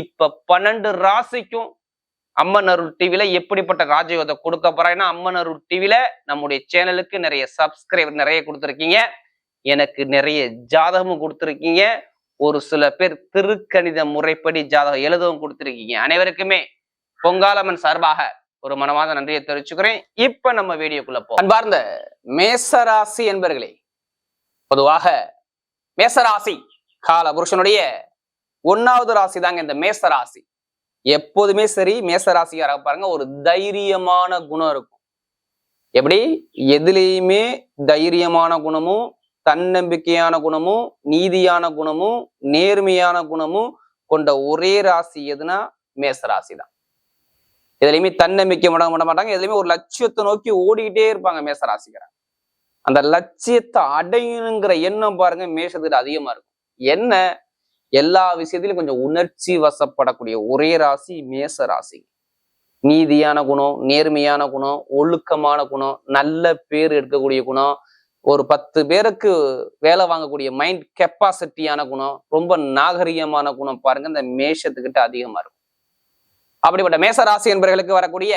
இப்ப பன்னெண்டு ராசிக்கும் அம்மன் அருள் டிவில எப்படிப்பட்ட ராஜயோகத்தை கொடுக்க போறாங்கன்னா அம்மன் அருள் டிவில நம்முடைய சேனலுக்கு நிறைய சப்ஸ்கிரைபர் நிறைய கொடுத்துருக்கீங்க. எனக்கு நிறைய ஜாதகமும் கொடுத்துருக்கீங்க. ஒரு சில பேர் திருக்கணித முறைப்படி ஜாதகம் எழுதவும் கொடுத்துருக்கீங்க. அனைவருக்குமே பொங்காலம்மன் சார்பாக ஒரு மனமாத நன்றியை தெரிவிச்சுக்கிறேன். இப்ப நம்ம வீடியோக்குள்ள போ அன்பார்ந்த மேசராசி என்பர்களே பொதுவாக மேசராசி கால புருஷனுடைய ஒன்னாவது ராசி தாங்க இந்த மேசராசி எப்போதுமே சரி மேச ராசியாக பாருங்க ஒரு தைரியமான குணம் இருக்கும். எப்படி? எதுலேயுமே தைரியமான குணமும் தன்னம்பிக்கையான குணமும் நீதியான குணமும் நேர்மையான குணமும் கொண்ட ஒரே ராசி எதுனா மேசராசி தான். எதுலையுமே தன்னம்பிக்கை விட விட மாட்டாங்க. எதுலையுமே ஒரு லட்சியத்தை நோக்கி ஓடிக்கிட்டே இருப்பாங்க மேசராசிக்காரன் அந்த லட்சியத்தை அடையணுங்கிற எண்ணம் பாருங்க மேஷத்துக்கு அதிகமா இருக்கும். என்ன? எல்லா விஷயத்திலும் கொஞ்சம் உணர்ச்சி வசப்படக்கூடிய ஒரே ராசி மேச ராசி. நீதியான குணம் நேர்மையான குணம் ஒழுக்கமான குணம் நல்ல பேர் எடுக்கக்கூடிய குணம் ஒரு பத்து பேருக்கு வேலை வாங்கக்கூடிய மைண்ட் கெப்பாசிட்டியான குணம் ரொம்ப நாகரிகமான குணம் பாருங்க இந்த மேஷத்துக்கிட்ட அதிகமா இருக்கும். அப்படிப்பட்ட மேச ராசி என்பவர்களுக்கு வரக்கூடிய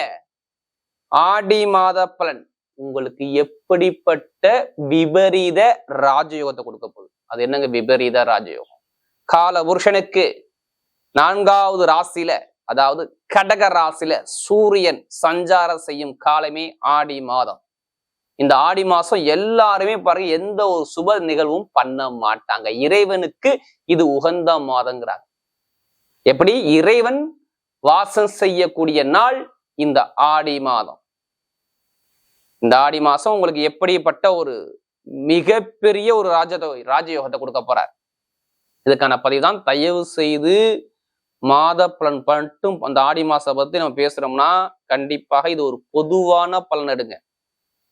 ஆடி மாத பலன் உங்களுக்கு எப்படிப்பட்ட விபரீத ராஜயோகத்தை கொடுக்க போகுது. அது என்னங்க விபரீத ராஜயோகம்? கால புருஷனுக்கு நான்காவது ராசியில அதாவது கடக ராசியில சூரியன் சஞ்சாரம் செய்யும் காலமே ஆடி மாதம். இந்த ஆடி மாசம் எல்லாருமே பாருங்க எந்த ஒரு சுப நிகழ்வும் பண்ண மாட்டாங்க. இறைவனுக்கு இது உகந்த மாதங்கிறாங்க. எப்படி? இறைவன் வாசம் செய்யக்கூடிய நாள் இந்த ஆடி மாதம். இந்த ஆடி மாசம் உங்களுக்கு எப்படிப்பட்ட ஒரு மிகப்பெரிய ஒரு ராஜ ராஜயோகத்தை கொடுக்க போறார். இதுக்கான பதிவு தான் தயவு செய்து மாத பலன் மட்டும் அந்த ஆடி மாசம் பத்தி நம்ம பேசுறோம்னா கண்டிப்பாக இது ஒரு பொதுவான பலன் எடுங்க.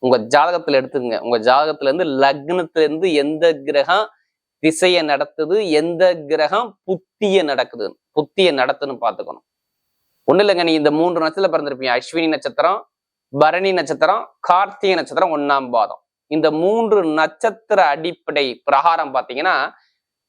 உங்க ஜாதகத்துல எடுத்துங்க உங்க ஜாதகத்துல இருந்து லக்னத்துல இருந்து எந்த கிரகம் திசையை நடத்துது எந்த கிரகம் புத்திய நடக்குது புத்திய நடத்துன்னு பாத்துக்கணும் ஒண்ணு இல்லைங்க நீ இந்த மூன்று நட்சத்திரம் பிறந்திருப்பீங்க. அஸ்வினி நட்சத்திரம் பரணி நட்சத்திரம் கார்த்திகை நட்சத்திரம் ஒண்ணாம் பாதம். இந்த மூன்று நட்சத்திர அடிப்படை பிரகாரம் பாத்தீங்கன்னா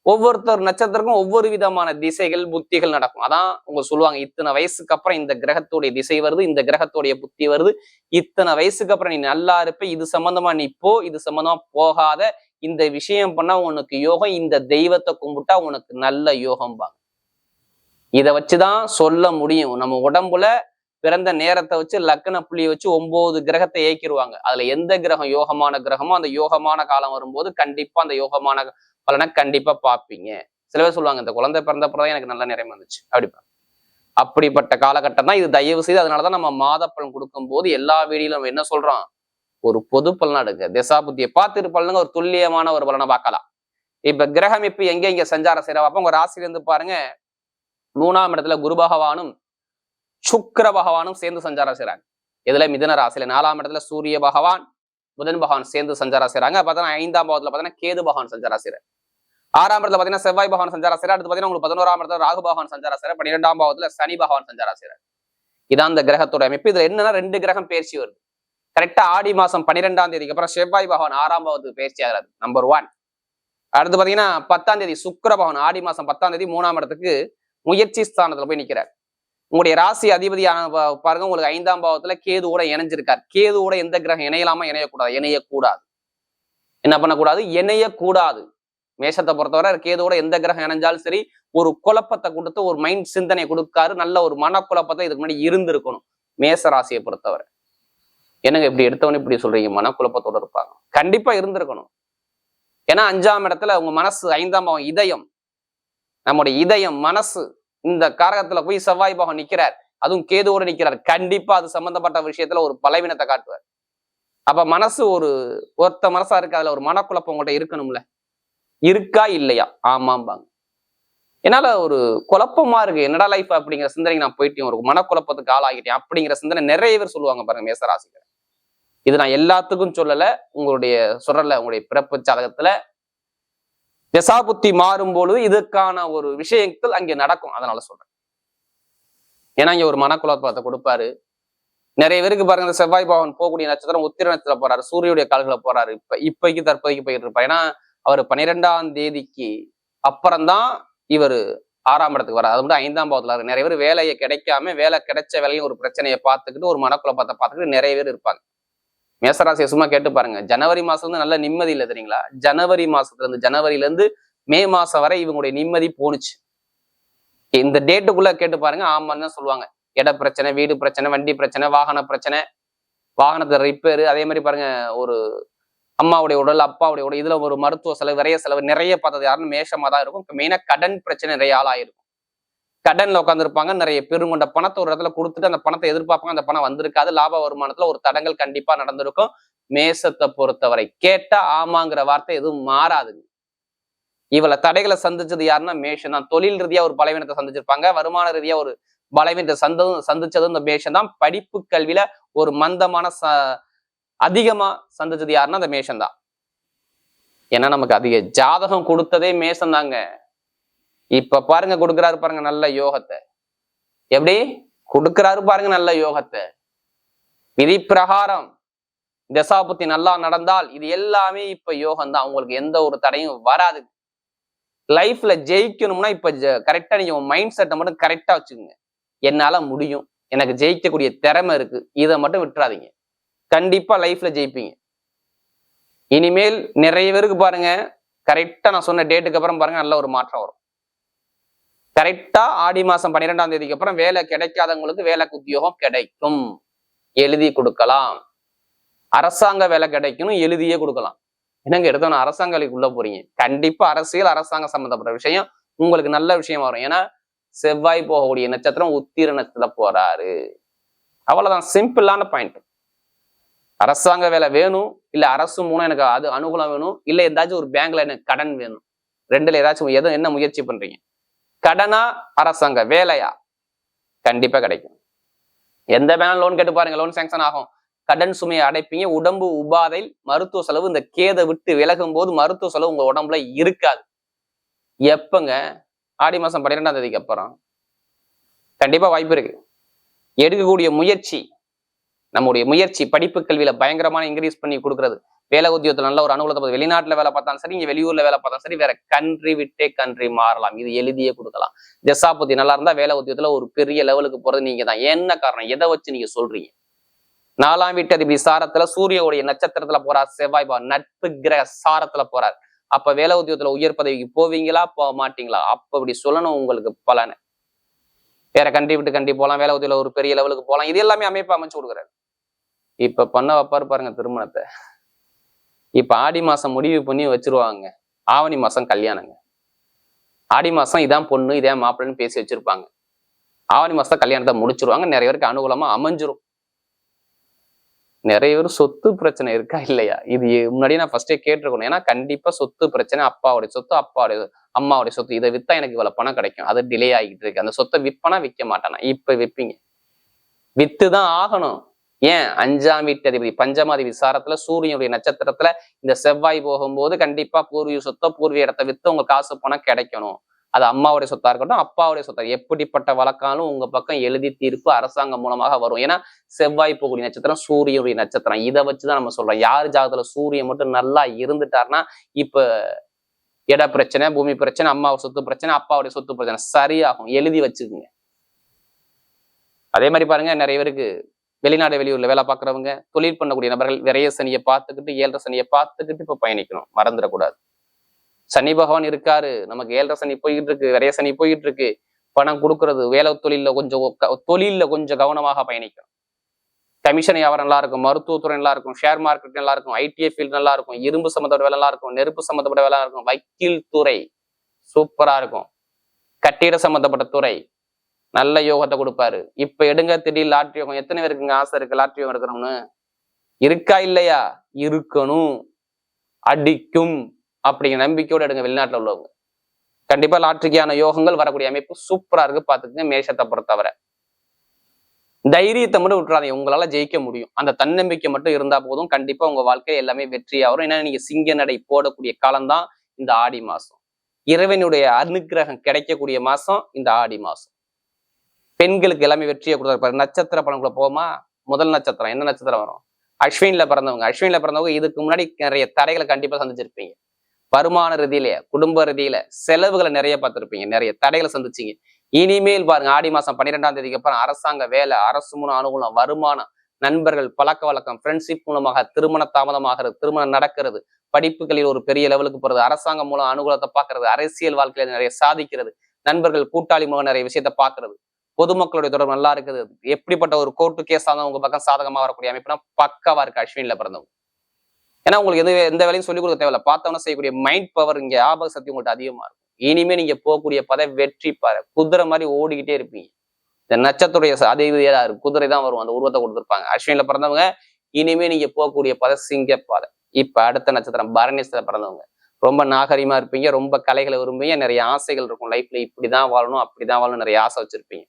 ஒவ்வொருத்தர் நட்சத்திரக்கும் ஒவ்வொரு விதமான திசைகள் புத்திகள் நடக்கும். அதான் உங்க சொல்லுவாங்க இத்தனை வயசுக்கு அப்புறம் இந்த கிரகத்துடைய திசை வருது இந்த கிரகத்துடைய புத்தி வருது. இத்தனை வயசுக்கு அப்புறம் நீ நல்லா இருப்ப இது சம்பந்தமா நீ போ இது சம்பந்தமா போகாத. இந்த விஷயம் பண்ணா உனக்கு யோகம் இந்த தெய்வத்தை கும்பிட்டா உனக்கு நல்ல யோகம்பாங்க. இதை வச்சுதான் சொல்ல முடியும். நம்ம உடம்புல பிறந்த நேரத்தை வச்சு லக்கண புள்ளியை வச்சு ஒன்பது கிரகத்தை ஏக்கிடுவாங்க அதுல எந்த கிரகம் யோகமான கிரகமோ அந்த யோகமான காலம் வரும்போது கண்டிப்பா அந்த யோகமான பலனை கண்டிப்பா பார்ப்பீங்க சில பேர் சொல்லுவாங்க இந்த குழந்தை பிறந்தப்பதான் எனக்கு நல்ல நிறைய வந்துச்சு. அப்படிப்பா. அப்படிப்பட்ட காலகட்டம் தான் இது. தயவு செய்து அதனாலதான் நம்ம மாத பலன் கொடுக்கும் போது எல்லா வீடியிலும் நம்ம என்ன சொல்றோம் ஒரு பொது பலனா எடுங்க. திசாபுத்தியை பார்த்துட்டு பலனுங்க. ஒரு துல்லியமான ஒரு பலனை பார்க்கலாம். இப்ப கிரகம் இப்ப எங்க இங்க சஞ்சாரம் செய்யற அப்ப உங்க ராசியிலிருந்து பாருங்க. மூணாம் இடத்துல குரு பகவானும் சுக்கிர பகவானும் சேர்ந்து சஞ்சாரம் செய்றாங்க. இதுல மிதன ராசியில. நாலாம் இடத்துல சூரிய பகவான் புதன் பகவான் சேர்ந்து சஞ்சாரம் செய்றாங்க. பார்த்தோன்னா ஐந்தாம் பாவத்துல பார்த்தோன்னா கேது பகவான் சஞ்சாரம் செய்யறாரு ஆறாம் இடத்துல பாத்தீங்கன்னா செவ்வாய் பகவான் சஞ்சாரம் அடுத்து பாத்தீங்கன்னா உங்களுக்கு பதினோராம் இடத்துல ராகு பகவான் சஞ்சாரம் பன்னிரெண்டாம் பாவத்துல சனி பகவான் சஞ்சாரம் இதான் அந்த கிரகத்தோட அமைப்பு. இதுல என்னன்னா ரெண்டு கிரகம் பேர்ச்சி வருது. கரெக்டா ஆடி மாசம் பன்னிரெண்டாம் தேதிக்கு அப்புறம் செவ்வாய் பகவான் ஆறாம் பாவத்துக்கு பேர்ச்சி ஆகிறது நம்பர் ஒன் அடுத்து பாத்தீங்கன்னா பத்தாம் தேதி சுக்கர பகவான் ஆடி மாசம் பத்தாம் தேதி மூணாம் இடத்துக்கு முயற்சி ஸ்தானத்துல போய் நிக்கிறார். உங்களுடைய ராசி அதிபதியான பாருங்க உங்களுக்கு ஐந்தாம் பாவத்துல கேதுவோட இணைஞ்சிருக்கார். கேதுவோட எந்த கிரகம் இணையலாமா இணையக்கூடாது. இணையக்கூடாது. என்ன பண்ணக்கூடாது? இணையக்கூடாது. மேஷத்தை பொறுத்தவரை கேதுவோட எந்த கிரகம் இணைஞ்சாலும் சரி ஒரு குழப்பத்தை கொடுத்து ஒரு மைண்ட் சிந்தனை கொடுக்காரு நல்ல ஒரு மனக்குழப்பத்தை இதுக்கு முன்னாடி இருந்திருக்கணும் மேச ராசியை பொறுத்தவரை. என்னங்க இப்படி எடுத்தவொடனே இப்படி சொல்றீங்க? மனக்குழப்பத்தோட இருப்பாங்க. கண்டிப்பா இருந்திருக்கணும். ஏன்னா அஞ்சாம் இடத்துல உங்க மனசு ஐந்தாம் பாவம் இதயம். நம்முடைய இதயம் மனசு இந்த காரகத்துல போய் செவ்வாய் பாகம் நிக்கிறார். அதுவும் கேதுவோட நிக்கிறார். கண்டிப்பா அது சம்பந்தப்பட்ட விஷயத்துல ஒரு பலவீனத்தை காட்டுவார். அப்ப மனசு ஒரு ஒருத்த மனசா இருக்கு அதுல ஒரு மனக்குழப்பம் உங்கள்கிட்ட இருக்கணும்ல. இருக்கா இல்லையா? ஆமாம்பாங்க. என்னால ஒரு குழப்பமா இருக்கு. என்னடா லைஃப் அப்படிங்கிற சிந்தனை நான் போயிட்டேன். ஒரு மனக்குழப்பத்துக்கு ஆளாகிட்டேன் அப்படிங்கிற சிந்தனை நிறைய பேர் சொல்லுவாங்க பாருங்க மேசராசிகள் இது நான் எல்லாத்துக்கும் சொல்லல. உங்களுடைய சொல்றல உங்களுடைய பிறப்பு ஜாதகத்துல திசாபுத்தி மாறும் இதுக்கான ஒரு விஷயங்கள் அங்கே நடக்கும். அதனால சொல்றேன். ஏன்னா இங்க ஒரு மனக்குழப்பத்தை கொடுப்பாரு. நிறைய பேருக்கு பாருங்க இந்த செவ்வாய் பவன் போகக்கூடிய நட்சத்திரம் உத்திர நட்சத்திரம் போறாரு. சூரியனுடைய கால்களை போறாரு. இப்ப இப்பைக்கு தற்போதைக்கு போயிட்டு இருப்பாரு. ஏன்னா அவர் பன்னிரெண்டாம் தேதிக்கு அப்புறம்தான் இவர் ஆறாம் இடத்துக்கு வராது அது மட்டும் ஐந்தாம் பாவத்தில் இருக்கு நிறைய பேர் வேலையை கிடைக்காம வேலை கிடைச்ச வேலையும் ஒரு பிரச்சனையை பார்த்துக்கிட்டு ஒரு மனக்குழப்பத்தை பார்த்துக்கிட்டு நிறைய பேர் இருப்பாங்க. மேசராசியை சும்மா கேட்டு பாருங்க. ஜனவரி மாசம் வந்து நல்ல நிம்மதி இல்லை தெரியுங்களா? ஜனவரி மாசத்துல இருந்து ஜனவரில இருந்து மே மாசம் வரை இவங்களுடைய நிம்மதி போணுச்சு. இந்த டேட்டுக்குள்ள கேட்டு பாருங்க. ஆமான்னு தான் சொல்லுவாங்க. இட பிரச்சனை வீடு பிரச்சனை வண்டி பிரச்சனை வாகன பிரச்சனை வாகனத்தை ரிப்பேர் அதே மாதிரி பாருங்க ஒரு அம்மாவுடைய உடல் அப்பாவுடைய உடல் இதுல ஒரு மருத்துவ செலவு நிறைய செலவு நிறைய பார்த்தது யாருன்னு மேஷமா தான் இருக்கும். இப்போ மெயினாக கடன் பிரச்சனை நிறைய ஆளாயிருக்கும். கடன்ல உட்காந்துருப்பாங்க நிறைய பெருங்கொண்ட பணத்தை ஒரு இடத்துல கொடுத்துட்டு அந்த பணத்தை எதிர்பார்ப்பாங்க அந்த பணம் வந்திருக்காது லாப வருமானத்துல ஒரு தடங்கள் கண்டிப்பா நடந்திருக்கும். மேசத்தை பொறுத்தவரை கேட்டா ஆமாங்கிற வார்த்தை எதுவும் மாறாதுங்க. இவள தடைகளை சந்திச்சது யாருன்னா மேஷம் தான். தொழில் ரீதியா ஒரு பலவீனத்தை சந்திச்சிருப்பாங்க. வருமான ரீதியா ஒரு பலவீனத்தை சந்ததும் சந்திச்சதும் இந்த மேஷம் தான். படிப்பு கல்வியில ஒரு மந்தமான ச அதிகமா சந்திச்சது யாருன்னா அந்த மேஷம் தான். ஏன்னா நமக்கு அதிக ஜாதகம் கொடுத்ததே மேஷம் தாங்க. இப்ப பாருங்க கொடுக்குறாரு பாருங்க நல்ல யோகத்தை. எப்படி? கொடுக்குறாரு பாருங்க நல்ல யோகத்தை. விதி பிரகாரம். தசாபுத்தி நல்லா நடந்தால் இது எல்லாமே இப்ப யோகம் தான். உங்களுக்கு எந்த ஒரு தடையும் வராது. லைஃப்ல ஜெயிக்கணும்னா இப்ப கரெக்டா நீங்க மைண்ட் செட்டை மட்டும் கரெக்டா வச்சுக்கோங்க. என்னால முடியும். எனக்கு ஜெயிக்கக்கூடிய திறமை இருக்கு. இதை மட்டும் விட்டுறாதீங்க. கண்டிப்பா லைஃப்ல ஜெயிப்பீங்க. இனிமேல் நிறைய பேருக்கு பாருங்க கரெக்டா நான் சொன்ன டேட்டுக்கு அப்புறம் பாருங்க நல்ல ஒரு மாற்றம் வரும். கரெக்டா ஆடி மாசம் பன்னிரெண்டாம் தேதிக்கு அப்புறம் வேலை கிடைக்காதவங்களுக்கு வேலைக்கு உத்தியோகம் கிடைக்கும். எழுதி கொடுக்கலாம். அரசாங்க வேலை கிடைக்கணும் எழுதியே கொடுக்கலாம். என்னங்க எடுத்தோம் அரசாங்க வேலைக்கு போறீங்க? கண்டிப்பா அரசியல் அரசாங்கம் சம்பந்தப்பட்ட விஷயம் உங்களுக்கு நல்ல விஷயம் வரும். ஏன்னா செவ்வாய் போகக்கூடிய நட்சத்திரம் உத்திர நட்சத்திரம் போறாரு. அவ்வளவுதான். சிம்பிளான பாயிண்ட் அரசாங்க வேலை வேணும் இல்ல அரசு மூலம் எனக்கு அது அனுகூலம் வேணும் இல்லை ஏதாச்சும் ஒரு பேங்க்ல எனக்கு கடன் வேணும். ரெண்டுல ஏதாச்சும் எதுவும் என்ன முயற்சி பண்றீங்க? கடனா அரசாங்க வேலையா? கண்டிப்பா கிடைக்கும். எந்த பேங்க் லோன் கேட்டு பாருங்க லோன் சேங்ஷன் ஆகும். கடன் சுமையை அடைப்பீங்க உடம்பு உபாதை மருத்துவ செலவு இந்த கேதை விட்டு விலகும் போது மருத்துவ செலவு உங்க உடம்புல இருக்காது. எப்பங்க? ஆடி மாசம் பன்னிரெண்டாம் தேதிக்கு அப்புறம். கண்டிப்பா வாய்ப்பு இருக்கு. எடுக்கக்கூடிய முயற்சி நம்முடைய முயற்சி படிப்பு கல்வியில பயங்கரமான இன்க்ரீஸ் பண்ணி கொடுக்கறது. வேலை உத்தியோகத்தில் நல்ல ஒரு அனுகூலத்தை பார்த்து வெளிநாட்டுல வேலை பார்த்தாலும் சரி இங்க வெளியூர்ல வேலை பார்த்தாலும் சரி வேற கண்ட்ரி விட்டே கண்ட்ரி மாறலாம். இது எழுதியே கொடுக்கலாம். தசாபதி நல்லா இருந்தா வேலை உத்தியோகத்துல ஒரு பெரிய லெவலுக்கு போறது நீங்க தான். என்ன காரணம்? எதை வச்சு நீங்க சொல்றீங்க? நாலாம் வீட்டு அதிபதி சாரத்துல சூரியனுடைய நட்சத்திரத்துல போறார் செவ்வாய் நட்பு கிரக சாரத்துல போறார். அப்ப வேலை உத்தியோகத்துல உயர் பதவிக்கு போவீங்களா போக மாட்டீங்களா? அப்ப இப்படி சொல்லணும் உங்களுக்கு பலனை. வேற கண்டி விட்டு கண்டி போகலாம் வேலை உத்தியோகத்துல ஒரு பெரிய லெவலுக்கு போகலாம் இது எல்லாமே அமைப்பு அமைச்சு கொடுக்குறாரு. இப்ப பண்ண வைப்பாரு பாருங்க திருமணத்தை. இப்ப ஆடி மாசம் முடிவு பண்ணி வச்சிருவாங்க. ஆவணி மாசம் கல்யாணங்க. ஆடி மாசம் இதான் பொண்ணு இதே மாப்பிள்ளன்னு பேசி வச்சிருப்பாங்க. ஆவணி மாசம் கல்யாணத்தை முடிச்சிருவாங்க. நிறைய பேருக்கு அனுகூலமா அமைஞ்சிரும். நிறைய பேர் சொத்து பிரச்சனை இருக்கா இல்லையா? இது முன்னாடி முன்னாடியே நான் ஃபர்ஸ்டே கேட்டிருக்கணும். ஏன்னா கண்டிப்பா சொத்து பிரச்சனை அப்பாவுடைய சொத்து அப்பாவுடைய அம்மாவுடைய சொத்து. இதை வித்தா எனக்கு இவ்வளவு பணம் கிடைக்கும். அது டிலே ஆகிட்டு இருக்கு. அந்த சொத்தை விற்பனா விற்க மாட்டானா? இப்ப விப்பீங்க. வித்து தான் ஆகணும். ஏன்? அஞ்சாம் வீட்டு அதிபதி பஞ்சமாதி விசாரத்துல சூரியனுடைய நட்சத்திரத்துல இந்த செவ்வாய் போகும்போது கண்டிப்பா பூர்வீக சொத்தோ பூர்வீக இடத்த வித்து உங்க காசு பணம் கிடைக்கணும். அது அம்மாவுடைய சொத்தா இருக்கட்டும் அப்பாவுடைய சொத்தா எப்படிப்பட்ட வழக்காலும் உங்க பக்கம் எழுதி தீர்ப்பு அரசாங்கம் மூலமாக வரும். ஏன்னா செவ்வாய் போகக்கூடிய நட்சத்திரம் சூரியனுடைய நட்சத்திரம். இதை வச்சுதான் நம்ம சொல்றோம். யார் ஜாதகத்துல சூரியன் மட்டும் நல்லா இருந்துட்டாருன்னா இப்ப இட பிரச்சனை பூமி பிரச்சனை அம்மாவோட சொத்து பிரச்சனை அப்பாவுடைய சொத்து பிரச்சனை சரியாகும். எழுதி வச்சுக்குங்க. அதே மாதிரி பாருங்க நிறைய பேருக்கு வெளிநாடு வெளியூர்ல வேலை பார்க்குறவங்க தொழில் பண்ணக்கூடிய நபர்கள் விரைய சனியை பார்த்துக்கிட்டு ஏழரை சனியை பார்த்துக்கிட்டு இப்போ பயணிக்கணும். மறந்துடக்கூடாது சனி பகவான் இருக்காரு. நமக்கு ஏழரை சனி போய்கிட்டு இருக்கு விரைய சனி போய்கிட்டு இருக்கு. பணம் கொடுக்கறது வேலை தொழிலில் கொஞ்சம் தொழிலில் கொஞ்சம் கவனமாக பயணிக்கணும். கமிஷன் வியாபாரம் நல்லா இருக்கும் மருத்துவத்துறை நல்லா இருக்கும் ஷேர் மார்க்கெட் நல்லா இருக்கும் ஐடிஐ ஃபீல்ட் நல்லா இருக்கும் இரும்பு சம்மந்தப்பட்ட வேலை நல்லா இருக்கும் நெருப்பு சம்மந்தப்பட்ட வேலை நல்லா இருக்கும் வக்கீல் துறை சூப்பரா இருக்கும். கட்டிட சம்மந்தப்பட்ட துறை நல்ல யோகத்தை கொடுப்பாரு. இப்ப எடுங்க திடீர் லாட்ரி யோகம். எத்தனை பேருக்குங்க ஆசை இருக்கு? லாட்ரி யோகம் எடுக்கணும்னு? இருக்கா இல்லையா? இருக்கணும். அடிக்கும் அப்படிங்கிற நம்பிக்கையோட எடுங்க வெளிநாட்டுல உள்ளவங்க. கண்டிப்பா லாட்ரிக்கான யோகங்கள் வரக்கூடிய அமைப்பு சூப்பரா இருக்கு. பாத்துக்கங்க மேஷத்தை பொறுத்தவரை. தைரியத்தை மட்டும் விட்டுறாதீங்க. உங்களால ஜெயிக்க முடியும். அந்த தன்னம்பிக்கை மட்டும் இருந்தா போதும். கண்டிப்பா உங்க வாழ்க்கை எல்லாமே வெற்றியா வரும் ஏன்னா நீங்க சிங்க நடை போடக்கூடிய காலம்தான் இந்த ஆடி மாசம். இறைவனுடைய அனுக்கிரகம் கிடைக்கக்கூடிய மாசம் இந்த ஆடி மாசம். பெண்களுக்கு எல்லாமே வெற்றியை கொடுத்துருப்பாரு நட்சத்திர பலன்குள்ள போமா முதல் நட்சத்திரம். என்ன நட்சத்திரம் வரும்? அஸ்வின்ல பிறந்தவங்க. அஸ்வின்ல பிறந்தவங்க இதுக்கு முன்னாடி நிறைய தடைகளை கண்டிப்பா சந்திச்சிருப்பீங்க. வருமான ரீதியில குடும்ப ரீதியில செலவுகளை நிறைய பார்த்துருப்பீங்க. நிறைய தடைகளை சந்திச்சீங்க. இனிமேல் பாருங்க ஆடி மாசம் பன்னிரெண்டாம் தேதிக்கு அப்புறம் அரசாங்க வேலை அரசு மூலம் அனுகூலம் வருமானம் நண்பர்கள் பழக்க வழக்கம் ஃப்ரெண்ட்ஷிப் மூலமாக திருமண தாமதமாகிறது திருமணம் நடக்கிறது படிப்புகளில் ஒரு பெரிய லெவலுக்கு போறது அரசாங்கம் மூலம் அனுகூலத்தை பார்க்கறது அரசியல் வாழ்க்கையில நிறைய சாதிக்கிறது நண்பர்கள் கூட்டாளி மூலம் நிறைய விஷயத்த பார்க்கறது. பொதுமக்களுடைய தொடர்பு நல்லா இருக்குது. எப்படிப்பட்ட ஒரு கோர்ட்டு கேஸ் தான் உங்க பக்கம் சாதகமா வரக்கூடிய அமைப்புனா பக்காவா இருக்கு அஸ்வின்ல பிறந்தவங்க. ஏன்னா உங்களுக்கு எது எந்த வேலையும் சொல்லிக் கொடுக்க தேவையில்ல. பார்த்தவன செய்யக்கூடிய மைண்ட் பவர் இங்க ஆபக சக்தி உங்கள்கிட்ட அதிகமா இருக்கும். இனிமே நீங்க போகக்கூடிய பதவி வெற்றி பாரு. குதிரை மாதிரி ஓடிக்கிட்டே இருப்பீங்க. இந்த நட்சத்திரைய அதிபதியா இருக்கு குதிரை தான் வரும். அந்த உருவத்தை கொடுத்துருப்பாங்க. அஸ்வின்ல பிறந்தவங்க இனிமே நீங்க போகக்கூடிய பத சிங்க பாதை. இப்ப அடுத்த நட்சத்திரம் பரணிசத்துல பிறந்தவங்க. ரொம்ப நாகரிகமா இருப்பீங்க. ரொம்ப கலைகளை விரும்புவீங்க. நிறைய ஆசைகள் இருக்கும். லைஃப்ல இப்படிதான் வாழணும் அப்படிதான் வாழணும் நிறைய ஆசை வச்சிருப்பீங்க.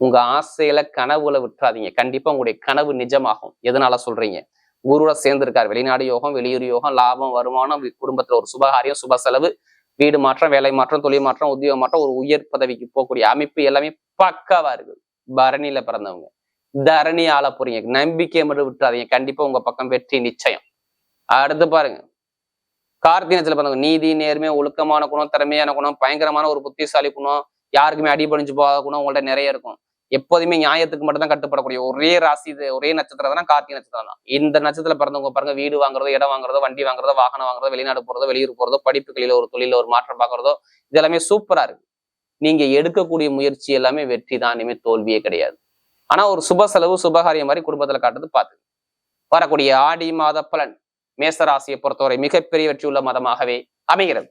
உங்க ஆசையில கனவுல விட்டுறாதீங்க. கண்டிப்பா உங்களுடைய கனவு நிஜமாகும். எதனால சொல்றீங்க? ஊரோட சேர்ந்திருக்காரு. வெளிநாடு யோகம் வெளியூர் யோகம் லாபம் வருமானம் குடும்பத்துல ஒரு சுபகாரியம் சுப செலவு வீடு மாற்றம் வேலை மாற்றம் தொழில் மாற்றம் உத்தியோக மாற்றம் ஒரு உயர் பதவிக்கு போகக்கூடிய அமைப்பு எல்லாமே பக்காவா இருக்கு. பரணியில பிறந்தவங்க. தரணி ஆள போறீங்க. நம்பிக்கை மட்டும் விட்டுறாதீங்க. கண்டிப்பா உங்க பக்கம் வெற்றி நிச்சயம். அடுத்து பாருங்க. கார்த்தினத்துல பிறந்தவங்க. நீதி நேர்மை ஒழுக்கமான குணம் திறமையான குணம் பயங்கரமான ஒரு புத்திசாலி குணம் யாருக்குமே அடிபணிஞ்சு போகாத குணம் உங்கள்ட்ட நிறைய இருக்கும். எப்போதுமே நியாயத்துக்கு மட்டும் தான் கட்டுப்படக்கூடிய ஒரே ராசி இது ஒரே நட்சத்திரம் தான் கார்த்திகை நட்சத்திரம் தான். இந்த நட்சத்திரத்துல பிறந்தவங்க பாருங்க வீடு வாங்குறதோ இடம் வாங்குறதோ வண்டி வாங்குறதோ வாகனம் வாங்குறதோ வெளிநாடு போறதோ வெளியூர் போறதோ படிப்புகளில் ஒரு தொழில ஒரு மாற்றம் பார்க்குறதோ இது எல்லாமே சூப்பரா இருக்கு. நீங்க எடுக்கக்கூடிய முயற்சி எல்லாமே வெற்றி தான் இனிமே தோல்வியே கிடையாது. ஆனா ஒரு சுப செலவு சுபகாரியம் மாதிரி குடும்பத்துல காட்டுறது பார்த்து. வரக்கூடிய ஆடி மாத பலன் மேசராசியை பொறுத்தவரை மிகப்பெரிய வெற்றியுள்ள மதமாகவே அமைகிறது.